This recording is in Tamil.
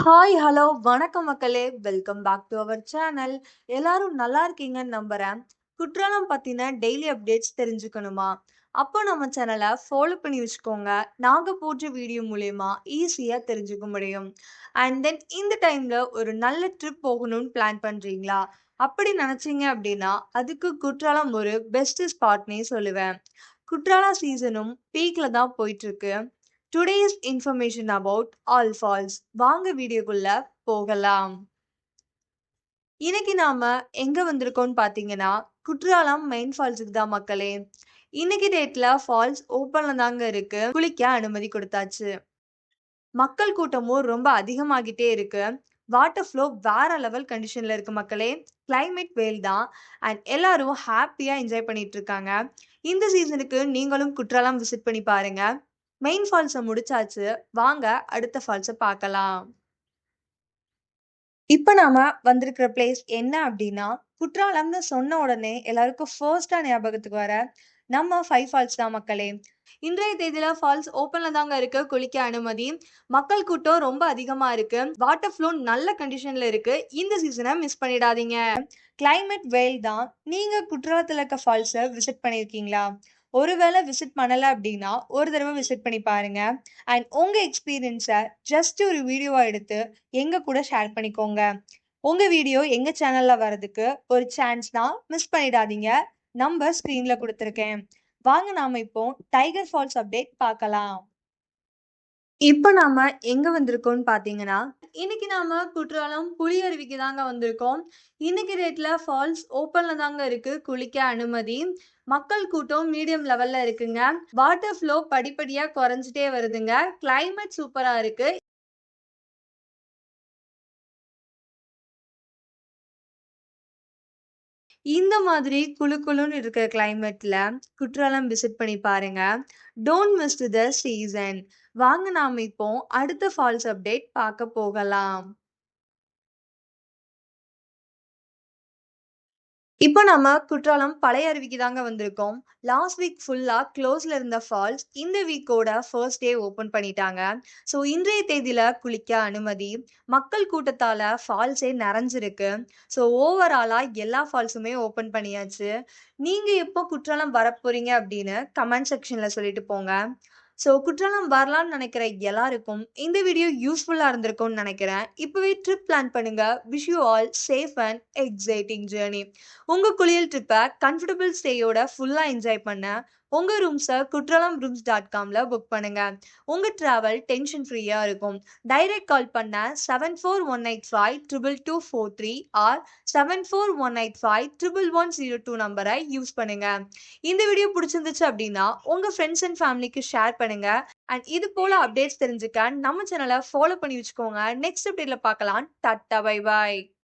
ஹாய், ஹலோ, வணக்கம் மக்களே! Welcome back to our channel. எல்லாரும் நல்லா இருக்கீங்கன்னு நம்புறேன். குற்றாலம் பத்தின டெய்லி அப்டேட்ஸ் தெரிஞ்சுக்கணுமா? அப்போ நம்ம சேனலை ஃபாலோ பண்ணி வச்சுக்கோங்க. நாங்கள் போட்ட வீடியோ மூலயமா ஈஸியாக தெரிஞ்சுக்க முடியும். அண்ட் தென் இந்த டைமில் ஒரு நல்ல ட்ரிப் போகணும்னு பிளான் பண்ணுறீங்களா அப்படி நினச்சிங்க அப்படின்னா, அதுக்கு குற்றாலம் ஒரு பெஸ்ட் ஸ்பாட்னே சொல்லுவேன். குற்றாலம் சீசனும் பீக்கில் தான் போயிட்டுருக்கு. Today's information about all falls. வாங்க வீடியோக்குள்ள போகலாம். இன்னைக்கு நாம எங்க வந்திருக்கோம்னு பார்த்தீங்கன்னா, குற்றாலம் மெயின் ஃபால்ஸுக்கு தான் மக்களே. இன்னைக்கு டேட்ல ஃபால்ஸ் ஓப்பன்ல தாங்க இருக்கு. குளிக்க அனுமதி கொடுத்தாச்சு. மக்கள் கூட்டமும் ரொம்ப அதிகமாகிட்டே இருக்கு. வாட்டர் ஃப்ளோ வேற லெவல் கண்டிஷன்ல இருக்கு மக்களே. கிளைமேட் வெயில் தான். அண்ட் எல்லாரும் ஹாப்பியா என்ஜாய் பண்ணிட்டு இருக்காங்க. இந்த சீசனுக்கு நீங்களும் குற்றாலம் விசிட் பண்ணி பாருங்க. மெயின் ஃபால்ஸ முடிச்சாச்சு. வாங்க அடுத்த ஃபால்ஸ பார்க்கலாம். இப்போ நாம வந்திருக்கிற பிளேஸ் என்ன அப்படின்னா குற்றாலம்னு சொன்ன உடனே எல்லாருக்கும் ஃபர்ஸ்ட்டா ஞாபகத்துக்கு வர நம்ம ஃபைவ் ஃபால்ஸ் தான் மக்களே. இன்றைய தேதியில ஃபால்ஸ் ஓப்பன்ல தாங்க இருக்கு. குளிக்க அனுமதி. மக்கள் கூட்டம் ரொம்ப அதிகமா இருக்கு. வாட்டர் ஃப்ளோ நல்ல கண்டிஷன்ல இருக்கு. இந்த சீசனை மிஸ் பண்ணிடாதீங்க. கிளைமேட் வெயில் தான். நீங்க குற்றாலத்துல இருக்க ஃபால்ஸ விசிட் பண்ணியிருக்கீங்களா? ஒருவேளை விசிட் பண்ணலை அப்படின்னா ஒரு தடவை விசிட் பண்ணி பாருங்க. அண்ட் உங்கள் எக்ஸ்பீரியன்ஸை ஜஸ்ட் ஒரு வீடியோவாக எடுத்து எங்கள் கூட ஷேர் பண்ணிக்கோங்க. உங்கள் வீடியோ எங்கள் சேனலில் வரதுக்கு ஒரு சான்ஸ் தான். மிஸ் பண்ணிடாதீங்க. நம்பர் ஸ்க்ரீனில் கொடுத்துருக்கேன் வாங்க நாம் இப்போ டைகர் ஃபால்ஸ் அப்டேட் பார்க்கலாம். இப்போ நாம எங்க வந்திருக்கோம்னு பார்த்தீங்கன்னா, இன்னைக்கு நாம குற்றாலம் புலியருவிக்கு தாங்க வந்திருக்கோம். இன்னைக்கு டேட்ல ஃபால்ஸ் ஓப்பன்ல தாங்க இருக்கு. குளிக்க அனுமதி. மக்கள் கூட்டம் மீடியம் லெவல்ல இருக்குங்க. வாட்டர் ஃப்ளோ படிப்படியா குறைஞ்சுட்டே வருதுங்க. கிளைமேட் சூப்பரா இருக்கு. இந்த மாதிரி குளு குளுன்னு இருக்கிற கிளைமேட்டில் குற்றாலம் விசிட் பண்ணி பாருங்க. Don't miss the season. வாங்க நாம் இப்போ அடுத்த ஃபால்ஸ் அப்டேட் பார்க்க போகலாம். இப்போ நம்ம குற்றாலம் பழைய அருவிக்கு தாங்க வந்திருக்கோம். லாஸ்ட் வீக் ஃபுல்லாக க்ளோஸில் இருந்த ஃபால்ஸ் இந்த வீக்கோட ஃபர்ஸ்ட் டே ஓப்பன் பண்ணிட்டாங்க. ஸோ இன்றைய தேதியில் குளிக்க அனுமதி. மக்கள் கூட்டத்தால் ஃபால்ஸே நிறைஞ்சிருக்கு. ஸோ ஓவராலாக எல்லா ஃபால்ஸுமே ஓப்பன் பண்ணியாச்சு. நீங்கள் எப்போ குற்றாலம் வரப்போறீங்க அப்படின்னு கமெண்ட் செக்ஷனில் சொல்லிட்டு போங்க. ஸோ குற்றாலம் வரலாம்னு நினைக்கிற எல்லாருக்கும் இந்த வீடியோ யூஸ்ஃபுல்லாக இருந்திருக்கும்னு நினைக்கிறேன். இப்போவே ட்ரிப் பிளான் பண்ணுங்க. Wish you all safe and exciting journey உங்கள் குளியல் ட்ரிப்பை கம்ஃபர்டபிள் ஸ்டேயோட ஃபுல்லாக என்ஜாய் பண்ண உங்க ரூம்ஸை குற்றாலம் ரூம்ஸ் டாட் காமில் புக் பண்ணுங்க. உங்க டிராவல் டென்ஷன் ஃப்ரீயாக இருக்கும். டைரக்ட் கால் பண்ண 7418522243 ஆர் 7418511102 நம்பரை யூஸ் பண்ணுங்க. இந்த வீடியோ பிடிச்சிருந்துச்சு அப்படின்னா, உங்க ஃப்ரெண்ட்ஸ் அண்ட் ஃபேமிலிக்கு ஷேர் பண்ணுங்க. அண்ட் இது போல அப்டேட்ஸ் தெரிஞ்சுக்க நம்ம சேனலை ஃபாலோ பண்ணி வச்சுக்கோங்க. நெக்ஸ்ட் அப்டேட்ல பார்க்கலாம். Tata bye bye.